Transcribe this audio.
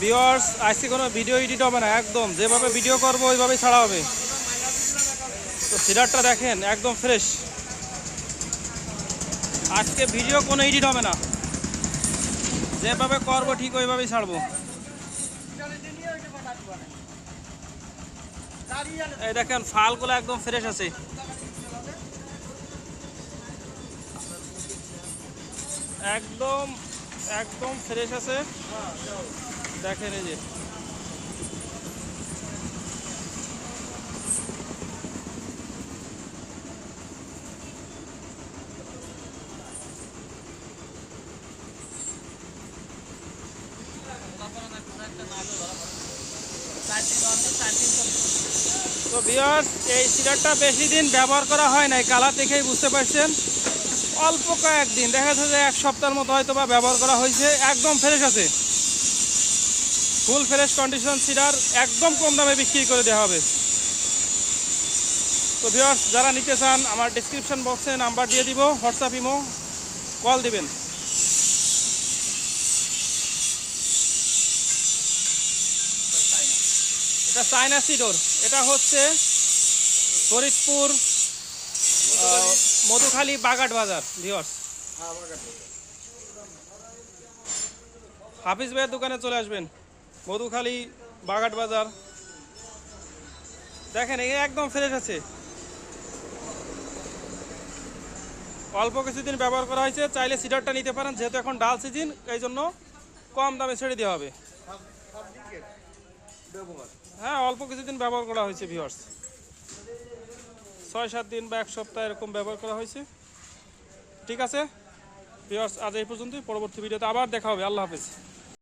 Viewers আজকে কোনো video edit হবে না, একদম। যেভাবে ভিডিও করব, ওইভাবেই ছাড়া হবে। তো সিডারটা দেখেন, একদম ফ্রেশ আজকে ভিডিও কোনো এডিট হবে না। যেভাবে করব, ঠিক ওইভাবেই ছাড়বো। এই দেখেন, ফালগুলো একদম ফ্রেশ আছে। একদম একদম ফ্রেশ আছে। দেখেন এই যে। তো বিয়ার্স এই সিডারটা বেশি দিন ব্যবহার করা হয় নাই, কালার দেখেই বুঝতে পারছেন। অল্প কয়েকদিন, দেখা যাচ্ছে যে এক সপ্তাহের মতো হয়তো বা ব্যবহার করা হয়েছে, একদম ফ্রেশ আছে। ফুল ফ্রেশ কন্ডিশন সিডার একদম কম দামে বিক্রি করে দেওয়া হবে। তো ভিউয়ার্স যারা নিতে চান, আমার ডিসক্রিপশন বক্সে নাম্বার দিয়ে দিব হোয়াটসঅ্যাপ ইমো কল দিবেন। এটা চায়না সিডোর এটা হচ্ছে ফরিদপুর মধুখালী বাগাট বাজার ভিউয়ার্স। হাফিজ ভাইয়ের দোকানে চলে আসবেন। মধুখালী বাগাট বাজার। দেখেন এই একদম ফ্রেশ আছে। অল্প কিছুদিন ব্যবহার করা হয়েছে চাইলে সিডারটা নিতে পারেন যেহেতু এখন ডাল সিজন এই জন্য কম দামে ছেড়ে দেওয়া হবে। হ্যাঁ অল্প কিছুদিন ব্যবহার করা হয়েছে ভিউয়ার্স। ছয় সাত দিন বা এক সপ্তাহ এরকম ব্যবহার করা হয়েছে। ঠিক আছে? আজ এই পর্যন্তই। পরবর্তী ভিডিওতে আবার দেখা হবে। আল্লাহ হাফেজ।